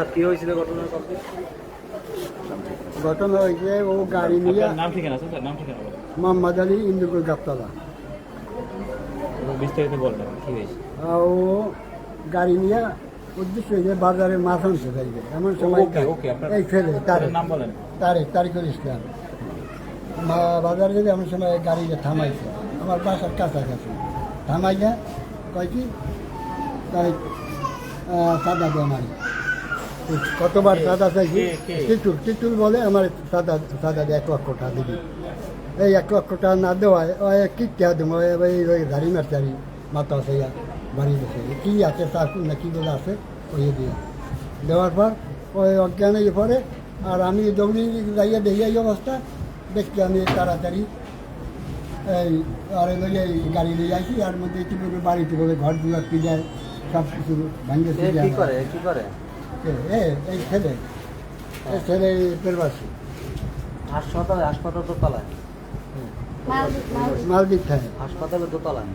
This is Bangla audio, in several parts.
আচ্ছা কি হয়েছিল ঘটনা ঘটনা হয়েছে ও গাড়ি নিয়ে নাম ঠিকানা স্যার? নাম ঠিকানা মোহাম্মদ আলী ইন্দুপুর গাবতলা। বিস্তারিত বলবেন কি হয়েছে? ও গাড়ি নিয়ে উদ্দেশ্য হয়েছে বাজারে মাছ আনছে যাইবে। এমন সময় এই ছেলে তারে। আপনার নাম বলেন। তারে তারিকুল ইসলাম। বাজারে যাবে এমন সময় গাড়িটা থামাইছে। আমার বাসার কাছাকাছি। থামাইয়া কয় কি তাই সাদা দে আমার কতবার সাদা চাইছি? টিটুল টিটুল বলে আমার সাদা সাদা এক লক্ষ টাকা দিবি। এই এক লক্ষ টাকা না দেওয়ায় ওই কি টাকা দেবো? ওই ওই গাড়ি মারচারি মাথা আছে বাড়ি বসে। কি আছে চাকুন না কি বলে আছে? ওই দিয়ে। দেওয়ার পর ওই অজ্ঞান হয়ে পরে আর আমি দৌড়ি যাইয়া দেখি এই অবস্থা। দেখছি আমি তাড়াতাড়ি এই আর এই গাড়ি নিয়ে আসি আর মধ্যে বাড়িতে বলে ঘর দুয়ার পিজায় সব কিছু ভাঙ্গে এ কি করে কি করে? এ এই ছেলে। এই ছেলে পেরবাসী হাসপাতাল হাসপাতাল দোতলায়। মালদ্বীপ থাকে হাসপাতালে দোতলায়।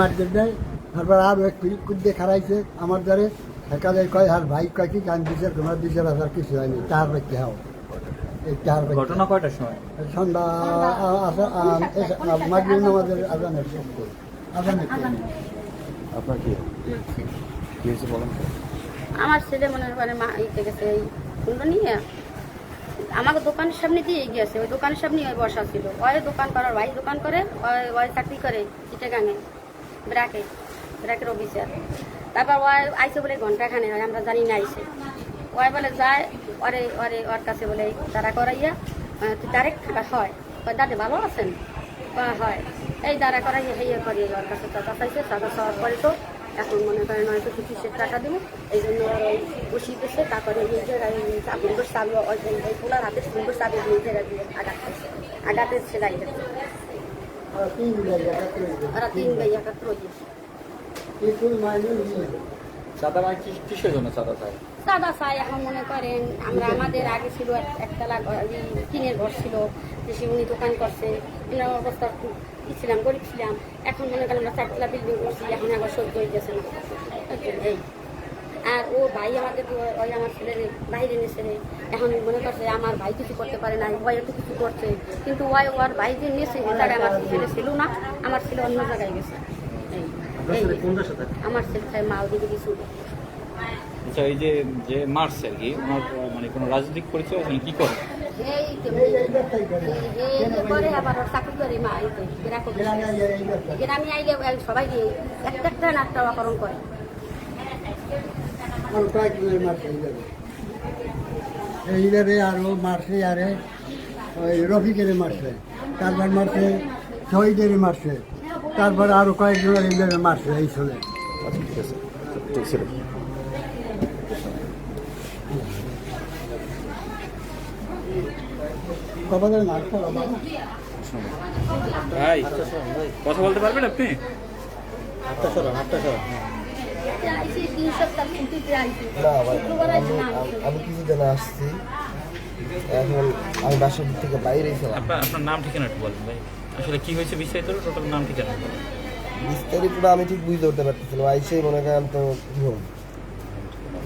মার্কেট দেয় তারপর আর এক পিরিক কুদ্দে খারাইছে আমার দ্বারে। একালে কয় আর ভাই কয় কি গান দিছে তোমার দিছে হাজার কিছু হয়নি চার ব্যক্তি হাও। এই চার ব্যক্তি ঘটনা কয়টার সময়? সন্ধ্যা মাগরিব নামাজের আজানের আজানের আপনার কি? কি হয়েছে বলেন আমার ছেলে মনে করে মা ইতে গেছে, এই কোনটা নিয়ে। আমাকে দোকানের সামনে দিয়ে গিয়েছে ওই দোকানের সামনে ওই বসা ছিল। ওই দোকান করার ভাই দোকান করে, ওই চাকরি করে, চিটাগাঙে ব্রাকে ব্রাকের অফিসার। তারপর ওই আইসে বলে ঘন্টাখানে হয়, আমরা জানি না আইসে। ওই বলে, যায়, ওরে ওরে, ওর কাছে বলে, তারা করাইয়া তুই ডাইরেক্ট থাকা, হয়। দাদা, ভালো আছেন? হয়। এই দাঁড়া করাইয়া হেয়ে করি ওর কাছে টাকা চাইছে চাওয়ার পরে তো এখন মনে করেন হয়তো কিছু সে টাকা দেবো এই জন্য বসি বসে বসিয়ে তারপরে সুন্দর চাবি ওই ওই পোলার হাতে সুন্দর এই জায়গায় দিয়ে আঘাত খাইছে আঘাতে সে গাড়ি ওরা তিন একাত্র চাঁদা মানে কি কিসের জন্য সাদা চাই? সাদা চাই এখন মনে করেন আমরা আমাদের আগে ছিল এক- একতলা টিনের ঘর ছিল যে উনি দোকান করছে ওনার অবস্থা ছিলাম গরিব ছিলাম। এখন মনে করেন আমরা চারতলা বিল্ডিং করছি এখন আবার সহ্য হয়ে গেছে না। এই। আর ও ভাই আমাদের ওই- আমার ছেলের বাইরে নিয়েছে রে। এখন মনে করছে আমার ভাই কিছু করতে পারে না ওয়াই একটু কিছু করছে। কিন্তু ওই ওর ভাই যে নিয়েছে জায়গায় আমার ছেলে ছিল না আমার ছেলে অন্য জায়গায় গেছে। আমার ছেলে মাল দিকে কিছু আচ্ছা এই যে যে মারছে আর কি, ওনার মানে কোনো রাজনৈতিক পরিচয় আছে? কি করে? সবাই এইবারে আরও ওই মারছে তারপর মারছে শহীদের মারছে তারপর আরও কয়েকজনের এইভাবে মারছে এই ছেলে। ঠিক আছে ভাই কথা বলতে পারবেন আপনি? সরান সরান আইসি আইসি আইসি আমি- আমি কিছুদিন আসছি। এখন আমি বাসার থেকে বাইরে ছিলাম। আপনার নাম ঠিকানা একটু বলেন ভাই। আসলে কি হয়েছে বিস্তারিত? টোটাল নাম ঠিকানা? বলেন। বিস্তারিতটা আমি ঠিক বুঝতে পারতেছিলাম আইসেই মনে করেন তো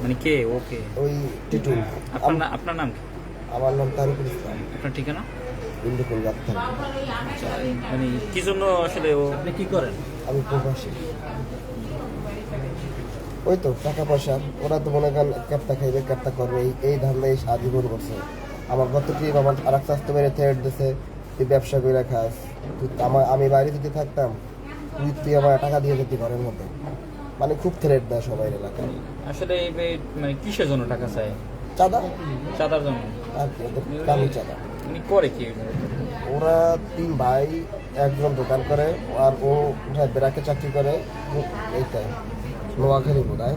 মানে কে? ওকে। ওই টিটুল। আপনার না- আপনার নাম কি? আমার নাম তারিকুল ইসলাম। আপনার ঠিকানা? ইন্দুকুল মানে কি জন্য আসলে ও আপনি কি করেন? আমি প্রবাসী। ওই তো টাকা পয়সা। ওরা তো মনে করেন ক্যাপটা খাইবে ক্যাপটা করবে। এই এই ধান্দা এই সাহায্য করছে। আমার গত ট্রিপ আমার আর এক স্বাস্থ্য মেরে দিছে তুই ব্যবসা করে খাস। তুই আমার আমি বাইরে যদি থাকতাম তুই তুই আমার টাকা দিয়ে যেতি ঘরের মধ্যে। মানে খুব থ্রেট দেয় সবাই এলাকায়। আসলে এই মানে কিসের জন্য টাকা চায়? চাঁদা? চাঁদার জন্য। আর কি ওদের চাঁদা। উনি করে কি? ওরা তিন ভাই একজন দোকান করে আর ও বেড়াকে চাকরি করে। এইটাই নোয়াখালী বোধ হয়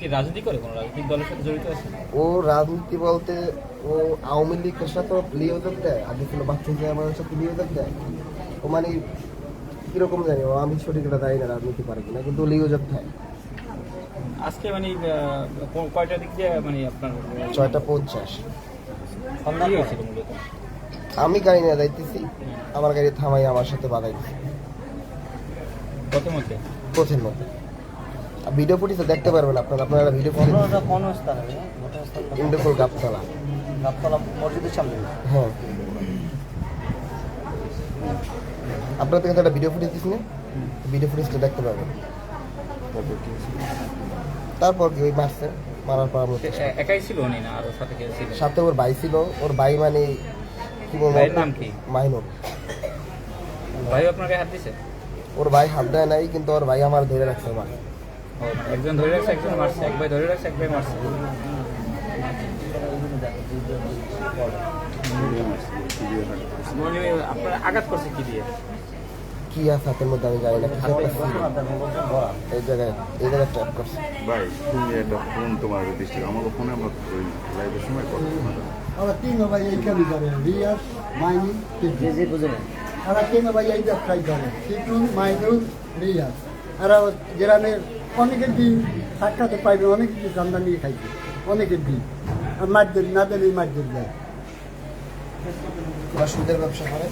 কি রাজনীতি করে? কোনো রাজনৈতিক দলের সাথে জড়িত আছে? ও রাজনীতি বলতে ও আওয়ামী লীগের সাথে নিয়োজক দেয়। আগে ছিল বাচ্চা যে আমার সাথে নিয়োজক দেয়? ও মানে কীরকম জানি ও আমি সঠিক এটা জানি না রাজনীতি পারে কিনা কিন্তু নিয়োজক দেয় আজকে মানে আহ, কো- কয়টার দিক দিয়ে মানে আপনার ছয়টা পঞ্চাশ। আমি গাড়ি নিয়ে যাইতেছি আমার গাড়ি থামাই আমার সাথে বাধাই দিছে প্রথমত পথের মধ্যে। ভিডিও ফুটেজে দেখতে পারবেন আপনারা আপনারা ভিডিও ফুটেজ কোন স্থানে ইন্দ্রপুর গাবতলা। গাবতলা মসজিদের সামনে। হ্যাঁ। আপনারা তো কিন্তু একটা ভিডিও ফুটেজ দিচ্ছেন ভিডিও ফুটেজটা দেখতে পাবেন। তারপর কি ওই মারছে মারার পর আমরা একাই ছিল উনি না? আরও সাথে কেউ ছিল? সাথে ওর ভাই ছিল। ওর ভাই মানে কি বলব? ভাইয়ের নাম কি? মাইনুর ভাই আপনাকে হাত দিছে? ওর ভাই হাত দেয় নাই কিন্তু ওর ভাই আমার ধরে রাখছে আমার একজন ধরে রাখছে একজন মারছে এক ভাই ধরে রাখছে এক ভাই মারছে। আপনার আঘাত করছে কি দিয়ে কি আছে হাতের মধ্যে আমি জানি না কিছু একটা ছিল। এই জায়গায় এই জায়গায় ট্র্যাপ করছে। ভাই তুমি একটা ফোন তোমার ডিস্ট্রিক্ট আমাকে ফোনে আমরা ওই লাইভের সময় কথা বললাম। ওরা তিন ভাই এই কামি করে রিয়াজ মাইনি জি বুঝলেন ওরা তিন ভাই এই ব্যবসায় করে টিটু মাইনুল রিয়াজ। এরা গ্রামের অনেকের দিন সাক্ষাতে পাইবে অনেক কিছু নিয়ে খাইছে অনেকের দিন। আর না দিলে মারদের দেয়। ওরা সুদের ব্যবসা করে।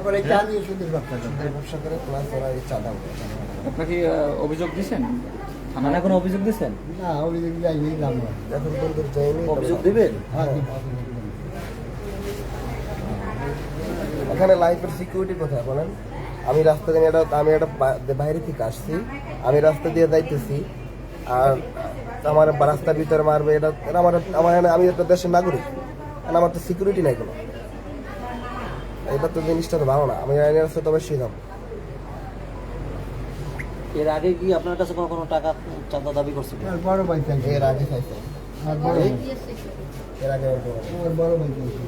এবার এই চা নিয়ে সুদের ব্যবসা করে। সুদের ব্যবসা করে প্লাস ওরা এই চাঁদা। আপনাকে অভিযোগ দিছেন? থানায় কোনো অভিযোগ দিচ্ছেন না অভিযোগ যাইনি দাম এখন পর্যন্ত যায়নি অভিযোগ দিবেন? হ্যাঁ এখানে লাইফের সিকিউরিটি কোথায় বলেন? আমি রাস্তা দিয়ে এটা আমি একটা বাইরে থেকে আসছি। আমি রাস্তা দিয়ে যাইতেছি। আর আমার রাস্তার ভিতরে মারবে এটা আমার আমার আমি একটা দেশের নাগরিক। আর আমার তো সিকিউরিটি নাই কোনো। এটা তো জিনিসটা তো ভালো না। আমি আইনের রাস্তায় তো অবশ্যই যাব। এর আগে কি আপনার কাছে কোনো কোনো টাকা চাঁদা দাবি করছিল আর বড় ভাই চাইছে। এর আগে খাইছে আর বড় ভাই। এর আগে ওর বড়। ভাই চাইছে।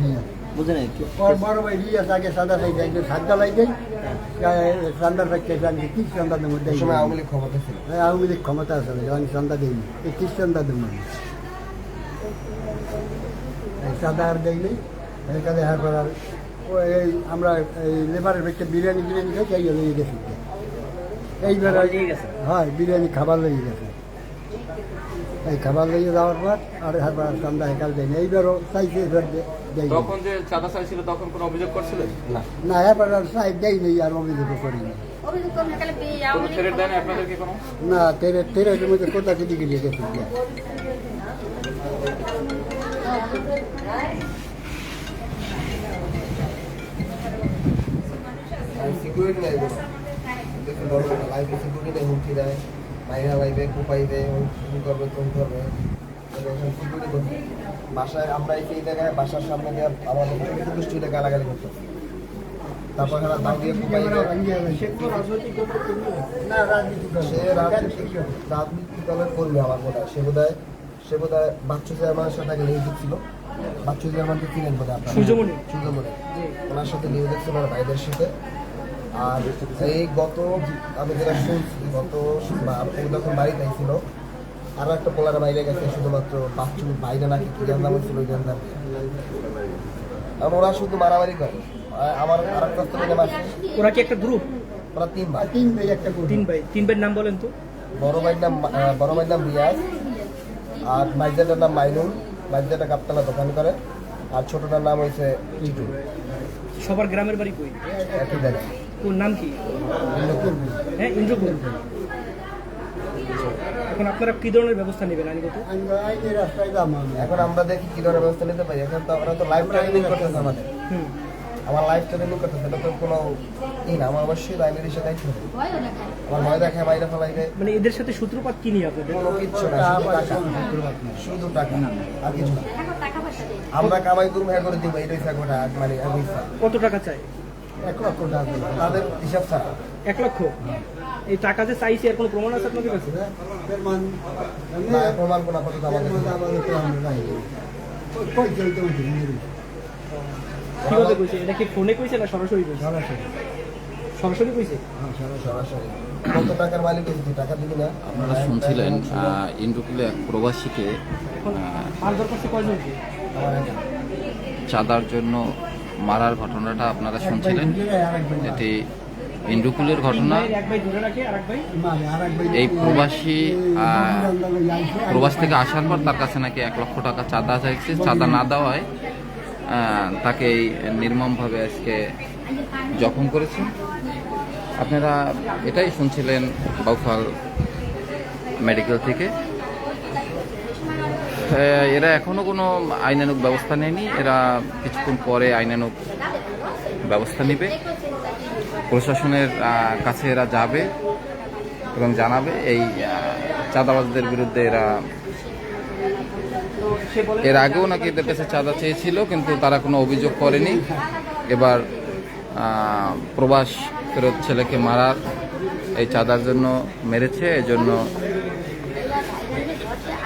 রিয়াজ বুঝে নাই? কি ওর বড় ভাই আগে সাদা একটু সাদা লাইছে সান্দার জানি কি দেবো সময় আওয়ামী লীগ ক্ষমতা ছিল। আওয়ামী লীগ ক্ষমতা আছে আমি কি দেবো। এই আর এখানে হার করার এই আমরা এই লেবারের ব্যক্তি বিরিয়ানি বিরিয়ানি খাই এই লেগে গেছি? এইবার হয় বিরিয়ানি খাবার লেগে গেছে। এই খাবার লেগে যাওয়ার পর আর হারবার চান্দা হেকাল দেয়নি এইবারও চাইছে এবার দে- দেয়নি। তখন যে চাঁদা চাইছিল তখন কোনো অভিযোগ করছিলেন না। না এবার আর চাই দেয়নি করিনি। না তেরে তেরের মধ্যে কোথা থেকে গিয়ে গেছে সিকিউরিটি নাই কোনো দেখুন বড় বড় লাইফে সিকিউরিটি নেই হুমকি দেয় মাইরা লাইবে কোপাইবে হুম করবে তুম করবে সিকিউরিটি করবে বাসায় আমরা এই জায়গায় বাসার সামনে দিয়ে আমাদের ছোট স্টুডে গালাগালি করতে। তারপর এরা দাও দিয়ে কোপাইবে না সে রাজনীতি রাজনীতি দলের কর্মী আমার হয়। সে বোধ হয় সে বোধ হয় বাচ্চু চেয়ারম্যানের সাথে আগে নিউজ ছিল। বাচ্চু চেয়ারম্যানকে চিনেন বোধ হয় আপনারা। সূর্যমণি। সূর্যমণি। ওনার সাথে নিউজ দেখছিল ওনার ভাইদের সাথে। আর এই গত আমি যেটা শুনছি গত যখন বাড়িতে ছিল আরও একটা পোলার বাইরে গেছে শুধুমাত্র বাচ্চু বাইরে নাকি কি জানলাম ছিল ওই জানলাম আর ওরা শুধু মারামারি করে। আমার আর একটা ওরা কি একটা গ্রুপ ওরা তিন ভাই। তিন ভাই একটা করে তিন ভাই। তিন ভাইয়ের নাম বলেন তো। বড় ভাইয়ের নাম বড় ভাইয়ের নাম রিয়াজ। আর মাইজাটার নাম মাইনুল। মাইজাটা কাপতলা দোকান করে। আর ছোটটার নাম হয়েছে টিটু সবার গ্রামের বাড়ি কই? একই জায়গায়। ওর নাম কি? হ্যাঁ ইন্দ্রপুর এখন আপনারা কি ধরনের ব্যবস্থা নেবেন আইনগত? আইনের রাস্তায় এখন আমরা দেখি কি ধরনের ব্যবস্থা নিতে পারি। এখন তো ওরা তো লাইভ ট্রেনিং করতেছে আমাদের। আমার লাইভ ট্রেনিং করতেছে এটা তো কোনো ই না। আমার অবশ্যই লাইনের এসে দায়িত্ব হবে আমার ভয় দেখায় বাইরে ফেলাইবে মানে এদের সাথে সূত্রপাত কি নিয়ে আপনাদের? কোনো কিচ্ছু না শুধু টাকা শুধু টাকা। আর কিছু না। দেয়। আমরা কামাই করব হ্যাঁ করে দিব এটাই থাকবে মানে আমি কত টাকা চাই? এক লক্ষ টাকা তাদের হিসাব ছাড়া এক লক্ষ? এই টাকা যে চাইছে এর কোনো প্রমাণ আছে আপনাদের কাছে? প্রমাণ কোনো আপাতত আমাদের। কীভাবে কইছে? এটা কি ফোনে কইছে না সরাসরি কইছে? সরাসরি। সরাসরি কইছে? হ্যাঁ সরাসরি। কত টাকার মালিক টাকা দিবি না? আপনারা শুনছিলেন প্রবাসীকে এখন আহ, মারধর করছে কয়জনকে চাঁদার জন্য মারার ঘটনাটা আপনারা শুনছিলেন? এটি ইন্দ্রকুলের ঘটনা। এই প্রবাসী প্রবাস থেকে আসার পর তার কাছে নাকি এক লক্ষ টাকা চাঁদা চাইছে। চাঁদা না দেওয়ায় তাকে এই নির্মমভাবে আজকে জখম করেছে। আপনারা এটাই শুনছিলেন বাউফাল মেডিকেল থেকে। এরা এখনও কোনো আইনানুক ব্যবস্থা নেয়নি। এরা কিছুক্ষণ পরে আইনানুক ব্যবস্থা নেবে। প্রশাসনের কাছে এরা যাবে এবং জানাবে। এই চাঁদাবাজদের বিরুদ্ধে এরা এর আগেও নাকি এদের কাছে চাঁদা চেয়েছিল, কিন্তু তারা কোনো অভিযোগ করেনি। এবার প্রবাস ফেরত ছেলেকে মারার এই চাঁদার জন্য মেরেছে।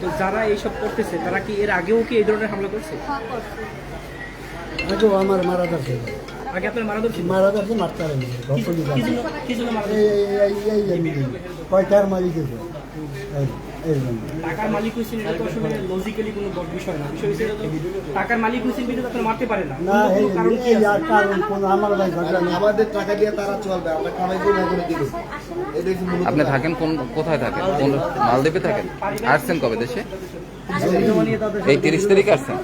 তো যারা এইসব করতেছে তারা কি এর আগেও কি এই ধরনের হামলা করছে আগেও আমার মারা যাচ্ছে আগে আপনার মারা ধরছে মারা যাচ্ছে মারতে পারেনি কয়টার মালিক টাকার মালিক হয়েছেন এটা তো আসলে লজিক্যালি কোনো বড় বিষয় না। বিষয় হচ্ছে টাকার মালিক হয়েছেন কিন্তু আপনার মারতে পারে না। না এই কারণ কি আর কারণ কোন আমার ভাই আমাদের টাকা দিয়ে তারা চলবে আমরা কামাই করে করে দিব। আপনি থাকেন কোন কোথায় থাকেন? কোন মালদ্বীপে থাকেন? আসছেন কবে দেশে? এই তিরিশ তারিখে আসছেন?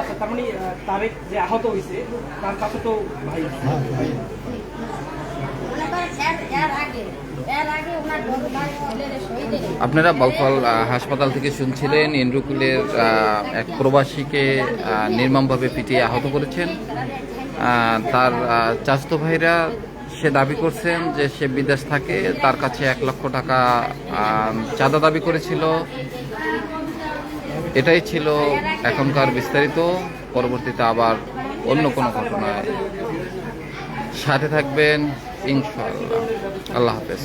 আচ্ছা তার মানে তারেক যে আহত হয়েছে তার কাছে তো ভাই। আপনারা বাউফল হাসপাতাল থেকে শুনছিলেন, ইন্দ্রকুলের এক প্রবাসীকে নির্মমভাবে পিটিয়ে আহত করেছেন। তার চাচাতো ভাইরা সে দাবি করছেন যে সে বিদেশ থাকে, তার কাছে এক লক্ষ টাকা চাঁদা দাবি করেছিল। এটাই ছিল এখনকার বিস্তারিত। পরবর্তীতে আবার অন্য কোনো ঘটনায়। সাথে থাকবেন ইনশাআল্লাহ। আল্লাহ হাফেজ।